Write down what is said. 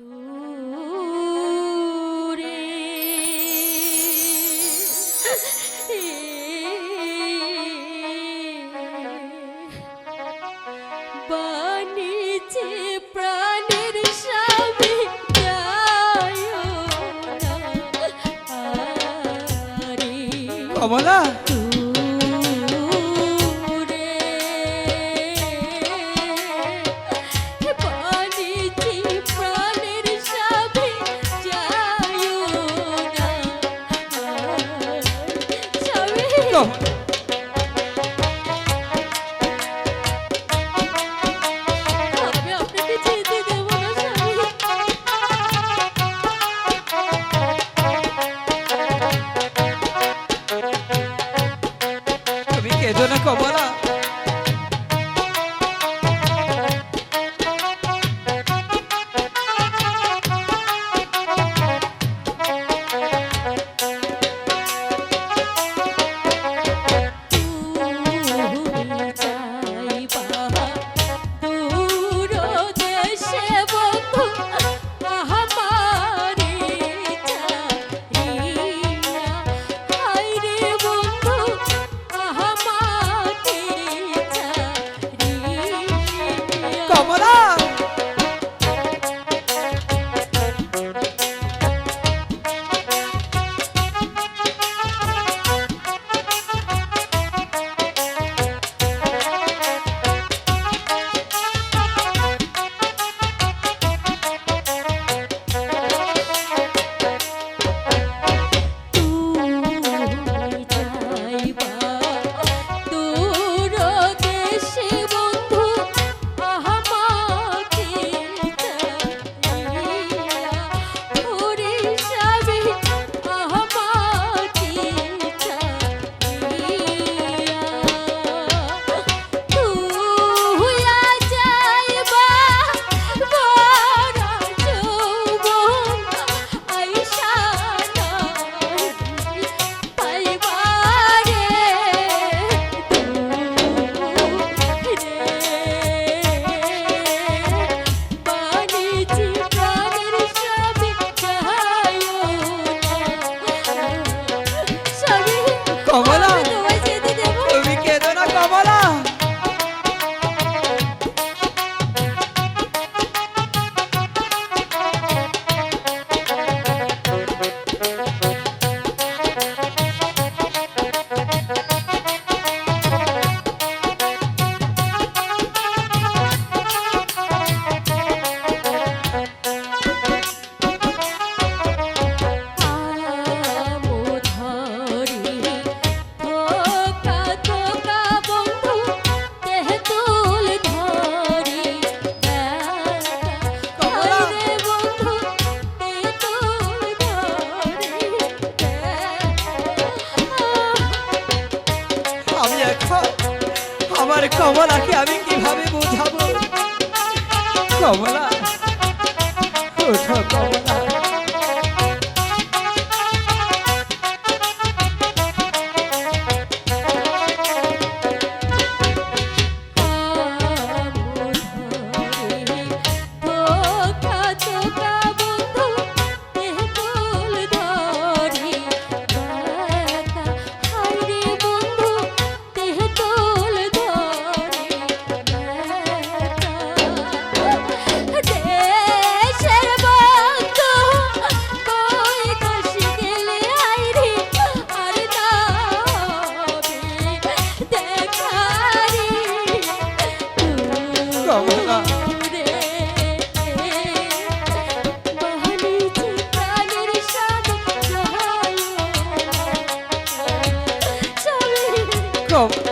দূরে। বানিছে প্রাণের স্বামী কমলা? No. কমলাকে আমি কীভাবে বোঝাবো? কমলা কমলা। Yo.